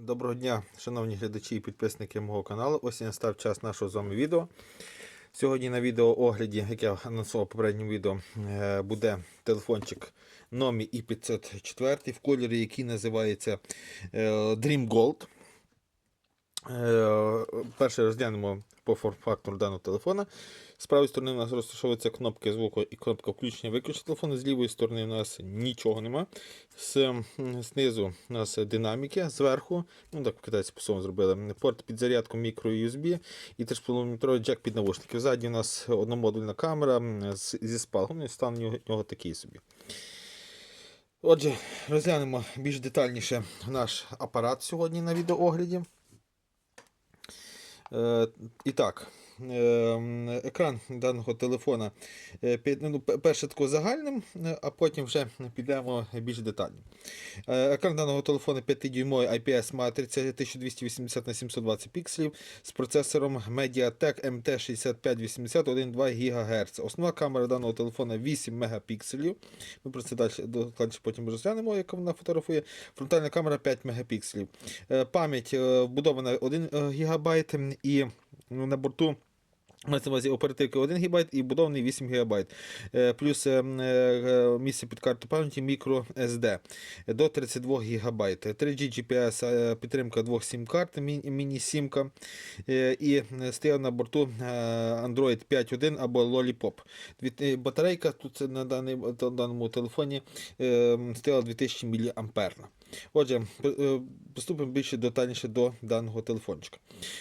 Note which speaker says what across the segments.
Speaker 1: Доброго дня, шановні глядачі і підписники мого каналу. Ось і настав час нашого з вами відео. Сьогодні на відео огляді, як я анонсував в попередньому відео, е, буде телефончик Nomi i 504 в кольорі, який називається е, Dream Gold. Е, Перше розглянемо по форм-фактору даного телефона. З правої сторони у нас розташовуються кнопки звуку і кнопка включення виключення телефону. З лівої сторони у нас нічого нема. З, знизу у нас динаміки, зверху, ну так китайці по зробили, порт під зарядку мікро USB і 3,5 джек під навушники. Ззаді у нас одномодульна камера зі спалгом, і стан нього, нього такий собі. Отже, розглянемо більш детальніше наш апарат сьогодні на відеоогляді. Е, і так, екран даного телефона е, ну, перше тако загальним, е, а потім вже підемо більш детально. Е, Екран даного телефону 5-дюймовий IPS матриця 1280 на 720 пікселів з процесором Mediatek MT6580 1,2 ГГц. Основна камера даного телефона 8 мегапікселів. Ми про це далі докладніше потім розглянемо, як вона фотографує. Фронтальна камера 5 мегапікселів. Пам'ять вбудована 1 ГБ і ну, на борту. Мається на увазі оперативки 1 ГБ і вбудований 8 ГБ. Е, Плюс е, е, місце під карту пам'яті micro SD до 32 ГБ. 3G GPS підтримка двох сім-карт, міні-сімка. І стояв на борту Android 5.1 або Lollipop. Батарейка тут на даному телефоні стояла 2000 мАh. Отже, е, більше детальніше до даного телефончика.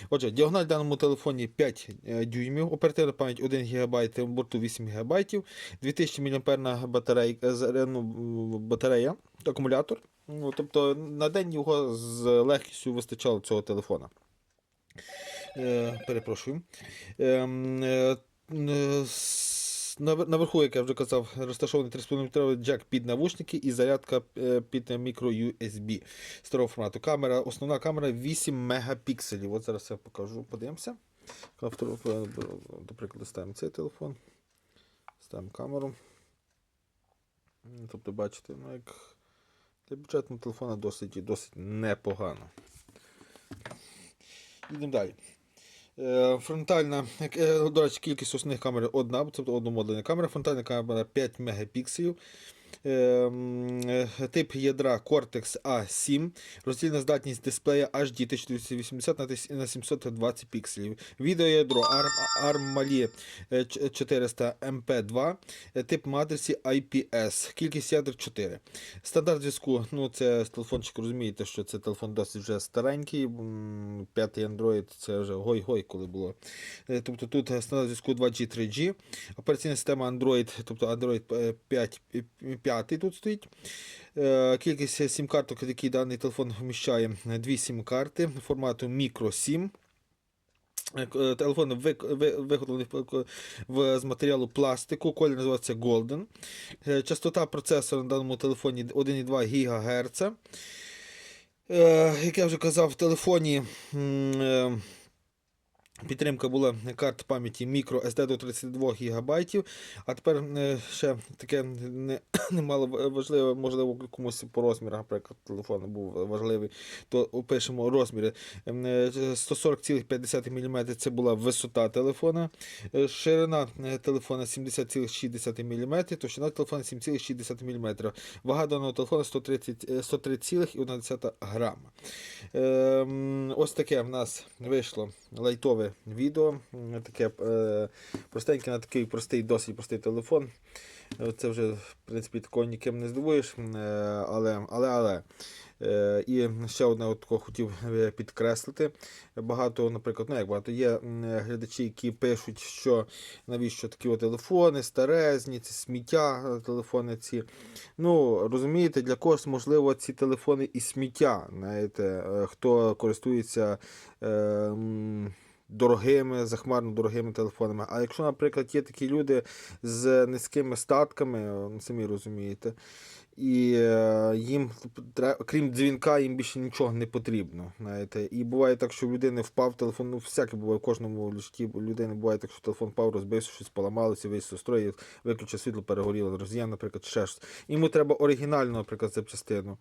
Speaker 1: Отже, діагональ даному телефоні 5 е, дюймів, оперативна пам'ять 1 ГБ, борту 8 ГБ, 2000 мАh батарейка, ну, батарея, акумулятор. Ну, тобто на день його з легкістю вистачало цього телефона. Е, перепрошую. Ем, е, е, Наверху, як я вже казав, розташований 3,5 джек під навушники і зарядка е, під мікро USB старого формату. Камера, основна камера 8 мегапікселів. От зараз я покажу, подивимося. Е, До прикладу, ставимо цей телефон. Ставимо камеру. Тобто, бачите, ну як для бюджетного телефона досить, досить непогано. Йдемо далі. Е, Фронтальна, е, до речі, кількість основних камер одна, тобто одномодульна камера. Фронтальна камера 5 мегапікселів. Е, м, е, Тип ядра Cortex A7, роздільна здатність дисплея HD 1280 на 720 пікселів. Відеоядро ARM, Mali е, 400 MP2, е, тип матриці IPS, кількість ядер 4. Стандарт зв'язку, ну це телефончик, розумієте, що це телефон досить вже старенький. П'ятий Android це вже гой-гой, коли було. Е, Тобто тут е, стандарт зв'язку 2G, 3G, операційна система Android, тобто Android е, 5, 5 тут стоїть. Е, Кількість сім-карток, які даний телефон вміщає, дві сім-карти формату Micro SIM. Е, к- е, Телефон виготовлений з матеріалу пластику, колір називається Golden. Частота процесора на даному телефоні 1,2 ГГц. Як я вже казав, в телефоні підтримка була карт пам'яті microSD до 32 ГБ. А тепер е, ще таке не, немало важливе, можливо, комусь по розмірах, наприклад, телефон був важливий, то опишемо розміри. Ем, е, 140,5 мм це була висота телефона, е, ширина телефона 70,6 мм, товщина телефона 7,6 мм. Вага даного телефона 130, е, 103,1 грама. Ем, Ось таке в нас вийшло лайтове відео. Таке е, простеньке на такий простий, досить простий телефон. Е, Це вже, в принципі, такого ніким не здивуєш. Е, Але, але, але. Е, І ще одне от хотів е, підкреслити. Багато, наприклад, ну як багато є глядачі, які пишуть, що навіщо такі от телефони, старезні, це сміття, е, телефони ці. Ну, розумієте, для когось, можливо, ці телефони і сміття. Знаєте, е, хто користується. Е, Дорогими, захмарно дорогими телефонами. А якщо, наприклад, є такі люди з низькими статками, е, самі розумієте, і е, їм крім дзвінка, їм більше нічого не потрібно. Знаєте. І буває так, що в людини впав телефон, ну всяке буває в кожному житті людини буває так, що телефон впав, розбився, щось поламалося, з строю, виключив світло, перегоріло, роз'єм, наприклад, ще щось. Йому треба оригінальну, наприклад, запчастину.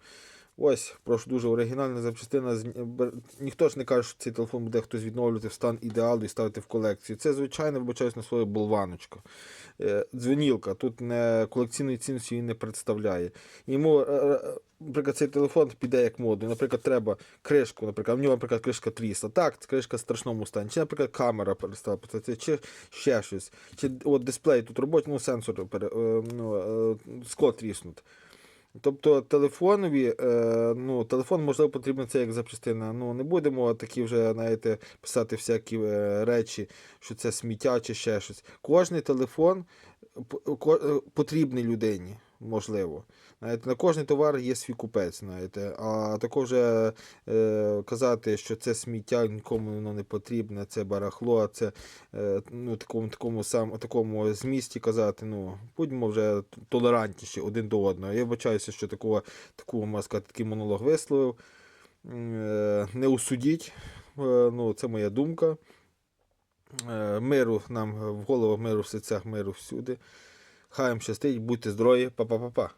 Speaker 1: Ось, прошу дуже оригінальна запчастина. Ніхто ж не каже, що цей телефон буде хтось відновлювати в стан ідеалу і ставити в колекцію. Це звичайно вибачаюсь на свою болваночку. Е, Дзвонілка, тут не колекційної цінності він не представляє. Йому, е, е, наприклад, цей телефон піде як моду. Наприклад, треба кришку, наприклад, в нього, наприклад, кришка трісла. Так, кришка в страшному стані. Чи, наприклад, камера перестала працювати, чи ще щось. Чи от дисплей тут робочий, ну, сенсор, ну, скло тріснути. Тобто телефонові, е, ну, телефон, можливо, потрібен це як запчастина. Ну, не будемо такі вже, знаєте, писати всякі е, речі, що це сміття чи ще щось. Кожний телефон е, потрібний людині, можливо. Знаєте, на кожний товар є свій купець, знаєте. А також е, казати, що це сміття нікому воно не потрібне, це барахло, це е, ну, такому, такому, сам, такому змісті казати, ну, будьмо вже толерантніші один до одного. Я вибачаюся, що такого, такого, можна сказати, такий монолог висловив. Е, Не усудіть, е, ну, це моя думка. Е, Миру нам в голову, миру в серцях, миру всюди. Хай вам щастить, будьте здорові, па-па-па-па.